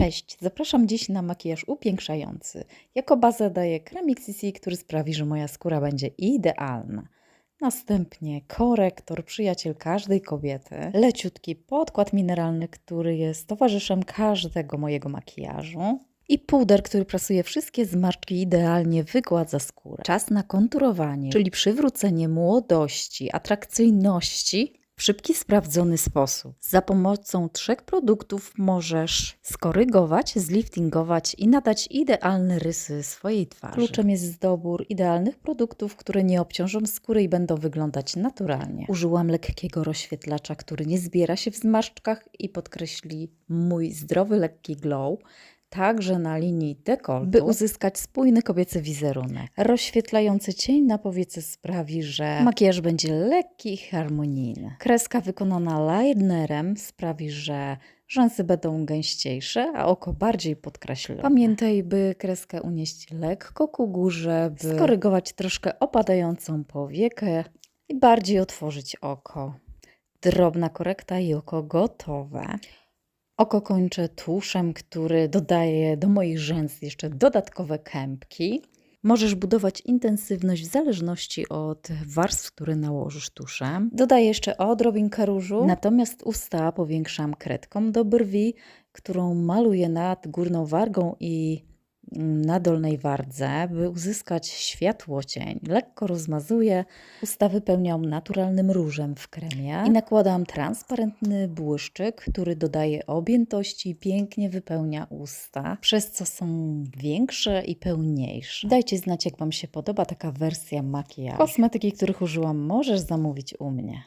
Cześć, zapraszam dziś na makijaż upiększający. Jako bazę daję kremik CC, który sprawi, że moja skóra będzie idealna. Następnie korektor, przyjaciel każdej kobiety, leciutki podkład mineralny, który jest towarzyszem każdego mojego makijażu i puder, który prasuje wszystkie zmarszczki idealnie wygładza skórę. Czas na konturowanie, czyli przywrócenie młodości, atrakcyjności w szybki, sprawdzony sposób. Za pomocą trzech produktów możesz skorygować, zliftingować i nadać idealne rysy swojej twarzy. Kluczem jest dobór idealnych produktów, które nie obciążą skóry i będą wyglądać naturalnie. Użyłam lekkiego rozświetlacza, który nie zbiera się w zmarszczkach i podkreśli mój zdrowy, lekki glow także na linii dekoltu, by uzyskać spójny kobiecy wizerunek. Rozświetlający cień na powiece sprawi, że makijaż będzie lekki i harmonijny. Kreska wykonana linerem sprawi, że rzęsy będą gęściejsze, a oko bardziej podkreślone. Pamiętaj, by kreskę unieść lekko ku górze, by skorygować troszkę opadającą powiekę i bardziej otworzyć oko. Drobna korekta i oko gotowe. Oko kończę tuszem, który dodaje do moich rzęs jeszcze dodatkowe kępki. Możesz budować intensywność w zależności od warstw, które nałożysz tuszem. Dodaję jeszcze odrobinkę różu, natomiast usta powiększam kredką do brwi, którą maluję nad górną wargą i na dolnej wardze, by uzyskać światłocień. Lekko rozmazuję, usta wypełniam naturalnym różem w kremie i nakładam transparentny błyszczyk, który dodaje objętości i pięknie wypełnia usta, przez co są większe i pełniejsze. Dajcie znać, jak Wam się podoba taka wersja makijażu. Kosmetyki, których użyłam, możesz zamówić u mnie.